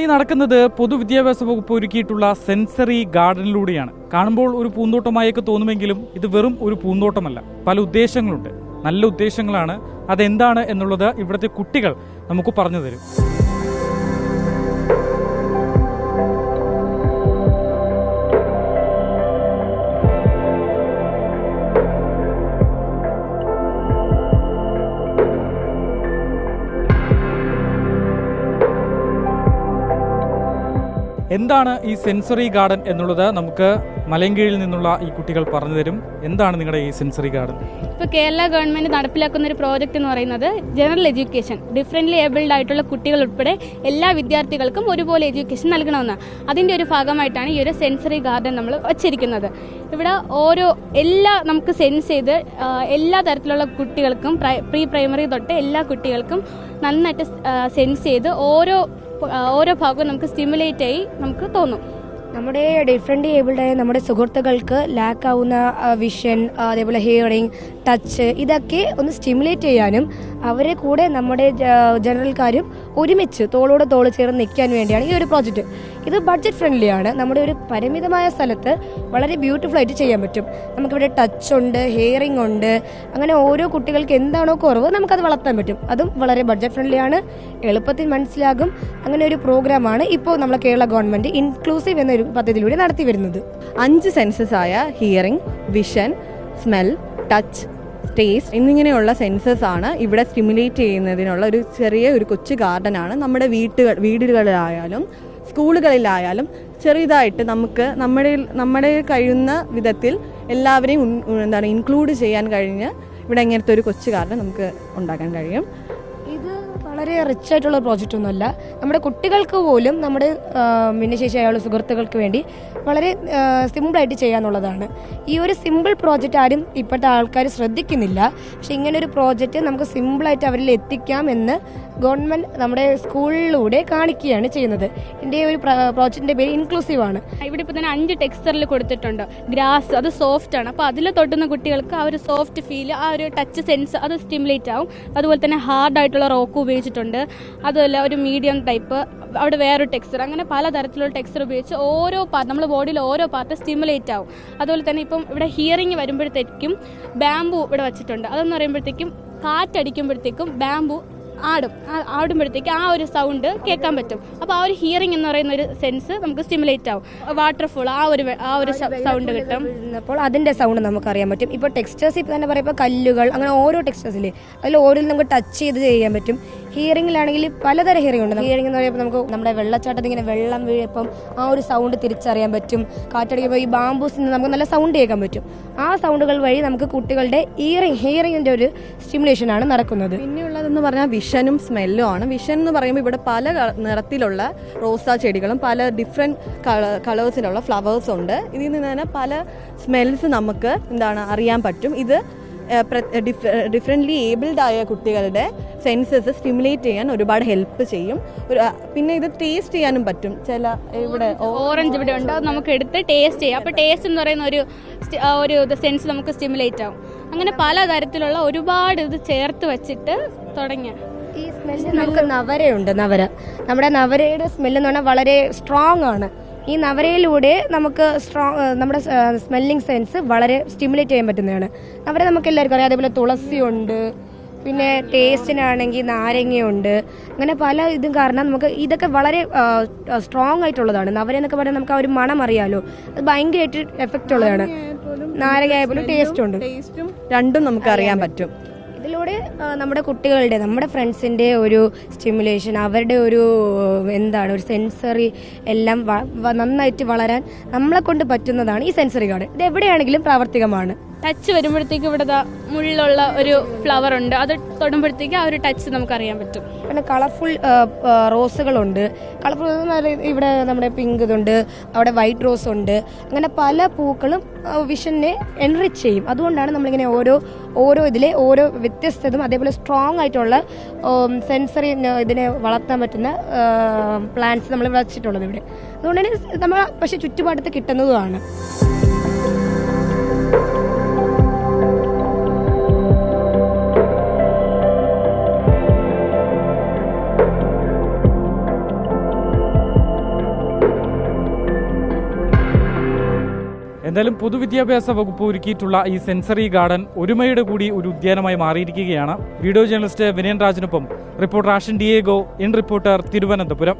ഈ നടക്കുന്നത് പൊതുവിദ്യാഭ്യാസ വകുപ്പ് ഒരുക്കിയിട്ടുള്ള സെൻസറി ഗാർഡനിലൂടെയാണ്. കാണുമ്പോൾ ഒരു പൂന്തോട്ടമായൊക്കെ തോന്നുമെങ്കിലും ഇത് വെറും ഒരു പൂന്തോട്ടമല്ല. പല ഉദ്ദേശങ്ങളുണ്ട്. നല്ല ഉദ്ദേശങ്ങളാണ്. അതെന്താണ് എന്നുള്ളത് ഇവിടുത്തെ കുട്ടികൾ നമുക്ക് പറഞ്ഞു തരും. എന്താണ് ഈ സെൻസറി ഗാർഡൻ എന്നുള്ളത് നമുക്ക് മലങ്കീഴിൽ നിന്നുള്ള ഈ കുട്ടികൾ പറഞ്ഞു തരും. എന്താണ് നിങ്ങളുടെ ഈ സെൻസറി ഗാർഡൻ? ഇപ്പോൾ കേരള ഗവൺമെന്റ് നടപ്പിലാക്കുന്ന ഒരു പ്രോജക്റ്റ് എന്ന് പറയുന്നത് ജനറൽ എഡ്യൂക്കേഷൻ ഡിഫറെന്റ്ലി ഏബിൾഡ് ആയിട്ടുള്ള കുട്ടികൾ ഉൾപ്പെടെ എല്ലാ വിദ്യാർത്ഥികൾക്കും ഒരുപോലെ എഡ്യൂക്കേഷൻ നൽകണമെന്ന്. അതിന്റെ ഒരു ഭാഗമായിട്ടാണ് ഈ ഒരു സെൻസറി ഗാർഡൻ നമ്മൾ വച്ചിരിക്കുന്നത്. ഇവിടെ ഓരോ എല്ലാ നമുക്ക് സെൻസ് ചെയ്ത് എല്ലാ തരത്തിലുള്ള കുട്ടികൾക്കും പ്രീ പ്രൈമറി തൊട്ട് എല്ലാ കുട്ടികൾക്കും നന്നായിട്ട് സെൻസ് ചെയ്ത് ഓരോ ഓരോ ഭാഗവും നമുക്ക് സ്റ്റിമുലേറ്റ് ആയി നമുക്ക് തോന്നും. നമ്മുടെ ഡിഫറെന്റ് ഏബിൾഡായ നമ്മുടെ സുഹൃത്തുക്കൾക്ക് ലാക്ക് ആവുന്ന വിഷൻ അതേപോലെ ഹിയറിങ് ടച്ച് ഇതൊക്കെ ഒന്ന് സ്റ്റിമുലേറ്റ് ചെയ്യാനും അവരെ കൂടെ നമ്മുടെ ജനറൽക്കാരും ഒരുമിച്ച് തോളോട് തോൾ ചേർന്ന് നിൽക്കാൻ വേണ്ടിയാണ് ഈ ഒരു പ്രോജക്റ്റ്. ഇത് ബഡ്ജറ്റ് ഫ്രണ്ട്ലി ആണ്. നമ്മുടെ ഒരു പരിമിതമായ സ്ഥലത്ത് വളരെ ബ്യൂട്ടിഫുൾ ആയിട്ട് ചെയ്യാൻ പറ്റും. നമുക്കിവിടെ ടച്ച് ഉണ്ട് ഹിയറിംഗ് ഉണ്ട്. അങ്ങനെ ഓരോ കുട്ടികൾക്ക് എന്താണോ കുറവ് നമുക്കത് വളർത്താൻ പറ്റും. അതും വളരെ ബഡ്ജറ്റ് ഫ്രണ്ട്ലി ആണ്. എളുപ്പത്തിൽ മനസ്സിലാകും. അങ്ങനെ ഒരു പ്രോഗ്രാമാണ് ഇപ്പോൾ നമ്മുടെ കേരള ഗവൺമെന്റ് ഇൻക്ലൂസീവ് എന്നൊരു പദ്ധതിയിലൂടെ നടത്തി വരുന്നത്. അഞ്ച് സെൻസസ് ആയ hearing vision smell touch taste എന്നിങ്ങനെയുള്ള സെൻസസ് ആണ് ഇവിടെ സ്റ്റിമുലേറ്റ് ചെയ്യുന്നതിനുള്ള ഒരു ചെറിയ ഒരു കൊച്ചു ആണ്. നമ്മുടെ വീട്ടുകൾ വീടുകളിലായാലും സ്കൂളുകളിലായാലും ചെറുതായിട്ട് നമുക്ക് നമ്മുടെ നമ്മുടെ കഴിയുന്ന വിധത്തിൽ എല്ലാവരെയും എന്താണ് ഇൻക്ലൂഡ് ചെയ്യാൻ കഴിഞ്ഞ് ഇവിടെ ഇങ്ങനത്തെ ഒരു കൊച്ചു ഗാർഡൻ നമുക്ക് ഉണ്ടാക്കാൻ കഴിയും. ഇത് വളരെ റിച്ച് ആയിട്ടുള്ള പ്രോജക്റ്റ് ഒന്നുമല്ല. നമ്മുടെ കുട്ടികൾക്ക് പോലും നമ്മുടെ ഭിന്നശേഷി ഭിന്നശേഷിയായുള്ള സുഹൃത്തുക്കൾക്ക് വേണ്ടി വളരെ സിമ്പിളായിട്ട് ചെയ്യാന്നുള്ളതാണ് ഈ ഒരു സിമ്പിൾ പ്രോജക്റ്റ് ആരും ഇപ്പോഴത്തെ ആൾക്കാർ ശ്രദ്ധിക്കുന്നില്ല. പക്ഷെ ഇങ്ങനെ ഒരു പ്രോജക്റ്റ് നമുക്ക് സിമ്പിളായിട്ട് അവരിൽ എത്തിക്കാം എന്ന് ഗവൺമെന്റ് നമ്മുടെ സ്കൂളിലൂടെ കാണിക്കുകയാണ് ചെയ്യുന്നത്. ഇതിന്റെ ഒരു പ്രോജക്റ്റിന്റെ പേര് ഇൻക്ലൂസീവ് ആണ്. ഇവിടെ ഇപ്പൊ തന്നെ അഞ്ച് ടെക്സ്ചറിൽ കൊടുത്തിട്ടുണ്ട്. ഗ്രാസ് അത് സോഫ്റ്റ് ആണ്. അപ്പോൾ അതിൽ തൊട്ടുന്ന കുട്ടികൾക്ക് ആ ഒരു സോഫ്റ്റ് ഫീൽ ആ ഒരു ടച്ച് സെൻസ് അത് സ്റ്റിമുലേറ്റ് ആവും. അതുപോലെ തന്നെ ഹാർഡ് ആയിട്ടുള്ള റോക്ക് ഉപയോഗിച്ചിട്ടുണ്ട്. അതുമല്ല ഒരു മീഡിയം ടൈപ്പ് അവിടെ വേറൊരു ടെക്സ്ചർ അങ്ങനെ പല തരത്തിലുള്ള ടെക്സ്ചർ ഉപയോഗിച്ച് ഓരോ പാർട്ട് നമ്മുടെ ബോഡിയിൽ ഓരോ പാർട്ട് സ്റ്റിമുലേറ്റ് ആവും. അതുപോലെ തന്നെ ഇപ്പം ഇവിടെ ഹിയറിംഗ് വരുമ്പോഴത്തേക്കും ബാംബു ഇവിടെ വെച്ചിട്ടുണ്ട്. അതെന്ന് പറയുമ്പോഴത്തേക്കും കാറ്റടിക്കുമ്പോഴത്തേക്കും ബാംബു ആടും. ആടുമ്പോഴത്തേക്ക് ആ ഒരു സൗണ്ട് കേൾക്കാൻ പറ്റും. അപ്പോൾ ആ ഒരു ഹിയറിംഗ് എന്ന് പറയുന്ന ഒരു സെൻസ് നമുക്ക് സ്റ്റിമുലേറ്റ് ആവും. വാട്ടർഫോൾ ആ ഒരു ആ ഒരു സൗണ്ട് കിട്ടും. അപ്പോൾ അതിന്റെ സൗണ്ട് നമുക്ക് അറിയാൻ പറ്റും. ഇപ്പോൾ ടെക്സ്റ്റേഴ്സ് ഇപ്പൊ തന്നെ പറയുമ്പോൾ കല്ലുകൾ അങ്ങനെ ഓരോ ടെക്സ്റ്റേഴ്സിൽ അതിൽ ഓരോ നമുക്ക് ടച്ച് ചെയ്ത് ചെയ്യാൻ പറ്റും. ഹിയറിംഗിലാണെങ്കിൽ പലതരം ഹിയറിംഗ് ഉണ്ട്. ഹിയറിംഗ് എന്ന് പറയുമ്പോൾ നമുക്ക് നമ്മുടെ വെള്ളച്ചാട്ടത്തിൽ ഇങ്ങനെ വെള്ളം വീഴപ്പം ആ ഒരു സൗണ്ട് തിരിച്ചറിയാൻ പറ്റും. കാറ്റടിക്കുമ്പോൾ ഈ ബാംബൂസിൽ നിന്ന് നമുക്ക് നല്ല സൗണ്ട് കേൾക്കാൻ പറ്റും. ആ സൗണ്ടുകൾ വഴി നമുക്ക് കുട്ടികളുടെ ഇയറിംഗ് ഹിയറിംഗിന്റെ ഒരു സ്റ്റിമുലേഷൻ ആണ് നടക്കുന്നത്. പിന്നെയുള്ളതെന്ന് പറഞ്ഞാൽ വിഷനും സ്മെല്ലും ആണ്. വിഷൻ എന്ന് പറയുമ്പോൾ ഇവിടെ പല നിറത്തിലുള്ള റോസാ ചെടികളും പല ഡിഫറെന്റ് കളേഴ്സിലുള്ള ഫ്ലവേഴ്സ് ഉണ്ട്. ഇതിൽ നിന്ന് തന്നെ പല സ്മെൽസ് നമുക്ക് എന്താണ് അറിയാൻ പറ്റും. ഇത് ഡിഫറെന്റ്ലി ഏബിൾഡ് ആയ കുട്ടികളുടെ സെൻസസ് സ്റ്റിമുലേറ്റ് ചെയ്യാൻ ഒരുപാട് ഹെൽപ്പ് ചെയ്യും. പിന്നെ ഇത് ടേസ്റ്റ് ചെയ്യാനും പറ്റും. ചില ഇവിടെ ഓറഞ്ച് ഇവിടെ ഉണ്ട്. നമുക്ക് എടുത്ത് ടേസ്റ്റ് ചെയ്യാം. അപ്പോൾ ടേസ്റ്റ് എന്ന് പറയുന്ന ഒരു ഒരു സെൻസ് നമുക്ക് സ്റ്റിമുലേറ്റ് ആവും. അങ്ങനെ പല തരത്തിലുള്ള ഒരുപാട് ഇത് ചേർത്ത് വെച്ചിട്ട് തുടങ്ങിയ. ഈ സ്മെല്ല് നമുക്ക് നവരയുണ്ട് നവര. നമ്മുടെ നവരയുടെ സ്മെല്ല് എന്ന് പറഞ്ഞാൽ വളരെ സ്ട്രോങ് ആണ്. ഈ നവരയിലൂടെ നമുക്ക് സ്ട്രോങ് നമ്മുടെ സ്മെല്ലിംഗ് സെൻസ് വളരെ സ്റ്റിമുലേറ്റ് ചെയ്യാൻ പറ്റുന്നതാണ്. നവര നമുക്ക് എല്ലാവർക്കും അറിയാം. അതേപോലെ തുളസി ഉണ്ട് പിന്നെ ടേസ്റ്റിനാണെങ്കിൽ നാരങ്ങയുണ്ട് അങ്ങനെ പല ഇതും കാരണം നമുക്ക് ഇതൊക്കെ വളരെ സ്ട്രോങ് ആയിട്ടുള്ളതാണ്. നവര എന്നൊക്കെ പറഞ്ഞാൽ നമുക്ക് ആ ഒരു മണം അറിയാലോ. അത് ഭയങ്കരമായിട്ട് എഫക്റ്റ് ഉള്ളതാണ്. നാരങ്ങ ആയപ്പോലും ടേസ്റ്റ് ഉണ്ട്. ടേസ്റ്റും രണ്ടും നമുക്ക് അറിയാൻ പറ്റും. ഇതിലൂടെ ആ, നമ്മുടെ കുട്ടികളുടെ നമ്മുടെ ഫ്രണ്ട്സിന്റെ ഒരു സ്റ്റിമുലേഷൻ അവരുടെ ഒരു എന്താണ് ഒരു സെൻസറി എല്ലാം നന്നായിട്ട് വളരാൻ നമ്മളെ കൊണ്ട് പറ്റുന്നതാണ് ഈ സെൻസറി കാർഡ് ഇത് എവിടെയാണെങ്കിലും പ്രാവർത്തികമാണ്. ടച്ച് വരുമ്പോഴത്തേക്ക് ഇവിടെ മുള്ളുള്ള ഒരു ഫ്ലവർ ഉണ്ട്. അത് തൊടുമ്പോഴത്തേക്ക് ആ ഒരു ടച്ച് നമുക്ക് അറിയാൻ പറ്റും. പിന്നെ കളർഫുൾ റോസുകളുണ്ട് കളർഫുൾ ഇവിടെ നമ്മുടെ പിങ്ക് ഇതുണ്ട്. അവിടെ വൈറ്റ് റോസ് ഉണ്ട്. അങ്ങനെ പല പൂക്കളും വിഷനെ എൻറിച്ച് ചെയ്യും. അതുകൊണ്ടാണ് നമ്മളിങ്ങനെ ഓരോ ഓരോ ഇതിലെ ഓരോ വ്യത്യസ്തതും അതേപോലെ സ്ട്രോങ് ആയിട്ടുള്ള സെൻസറി ഇതിനെ വളർത്താൻ പറ്റുന്ന പ്ലാന്റ്സ് നമ്മൾ വച്ചിട്ടുള്ളത് ഇവിടെ. അതുകൊണ്ട് തന്നെ നമ്മൾ പക്ഷേ ചുറ്റുപാടത്ത് കിട്ടുന്നതുമാണ്. എന്തായാലും പൊതുവിദ്യാഭ്യാസ വകുപ്പ് ഒരുക്കിയിട്ടുള്ള ഈ സെൻസറി ഗാർഡൻ ഒരുമയുടെ കൂടി ഒരു ഉദ്യാനമായി മാറിയിരിക്കുകയാണ്. Video journalist Vinayan രാജിനൊപ്പം reporter Ashan Diego in reporter Thiruvananthapuram.